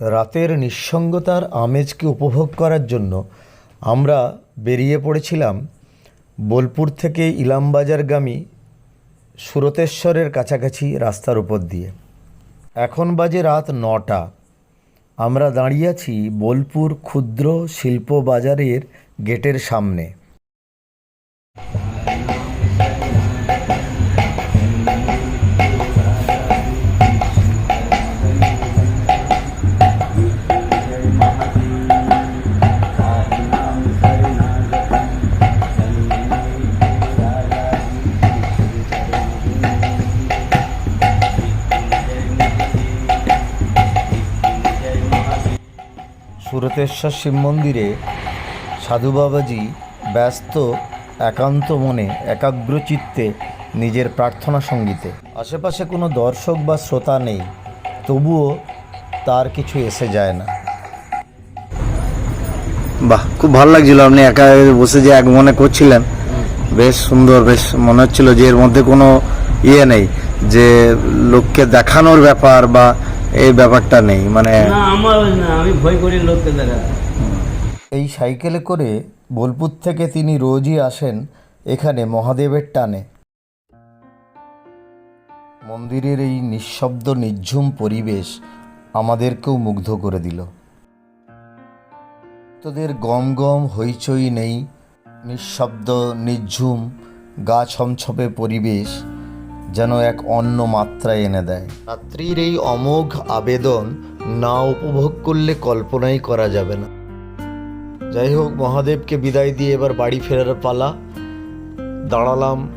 রাতের নিঃসঙ্গতার আমেজকে উপভোগ করার জন্য আমরা বেরিয়ে পড়েছিলাম বোলপুর থেকে ইলামবাজারগামী সুরতেশ্বরের কাছাকাছি রাস্তার উপর দিয়ে। এখন বাজে রাত নটা। আমরা দাঁড়িয়ে আছি বোলপুর ক্ষুদ্র শিল্প বাজারের গেটের সামনে। সুরতেশ্বর শিব মন্দিরে সাধু বাবাজি ব্যস্ত, একান্ত মনে একাগ্রচিত্তে নিজের প্রার্থনা সঙ্গীতে। আশেপাশে কোনো দর্শক বা শ্রোতা নেই, তবুও তার কিছু এসে যায় না। বাহ, খুব ভালো লাগছিল আপনি একা বসে যে এক মনে করছিলেন। বেশ সুন্দর, বেশ মনে হচ্ছিল যে এর মধ্যে কোনো ইয়ে নেই, যে লোককে দেখানোর ব্যাপার বা এই ব্যাপারটা নেই মানে আমার না আমি ভয় করি লোককে দেখা এই সাইকেলে করে বোলপুর থেকে তিনি রোজই আসেন এখানে মহাদেবের টানে। মন্দিরের এই নিঃশব্দ নির্ঝুম পরিবেশ আমাদেরকেও মুগ্ধ করে দিল। তোদের গম গম হইচই নেই নিঃশব্দ নির্ঝুম গা ছমছপে পরিবেশ যেন এক অন্য মাত্রায় এনে দেয়। রাত্রির এই অমোঘ আবেদন না উপভোগ করলে কল্পনাই করা যাবে না। যাই হোক, মহাদেবকে বিদায় দিয়ে এবার বাড়ি ফেরার পালা। দাঁড়ালাম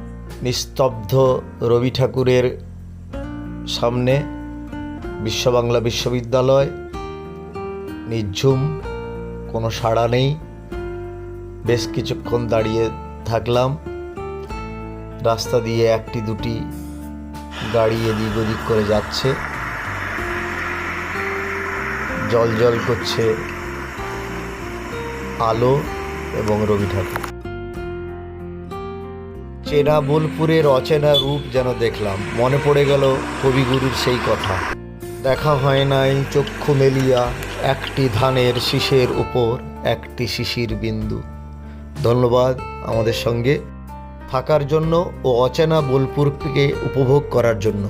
নিস্তব্ধ রবি ঠাকুরের সামনে বিশ্ববাংলা বিশ্ববিদ্যালয়। নির্ঝুম কোনো সাড়া নেই। বেশ কিছুক্ষণ দাঁড়িয়ে থাকলাম। রাস্তা দিয়ে একটি দুটি গাড়ি এদিক ওদিক করে যাচ্ছে। জল জল করছে আলো এবং রবি ঠাকুর। চেনা বোলপুরের অচেনা রূপ যেন দেখলাম, মনে পড়ে গেল কবিগুরুর সেই কথা। দেখা হয় নাই চক্ষু মেলিয়া একটি ধানের শীষের উপর একটি শিশির বিন্দু। ধন্যবাদ আমাদের সঙ্গে। থাকার জন্য ও অচেনা বোলপুরকে উপভোগ করার জন্য।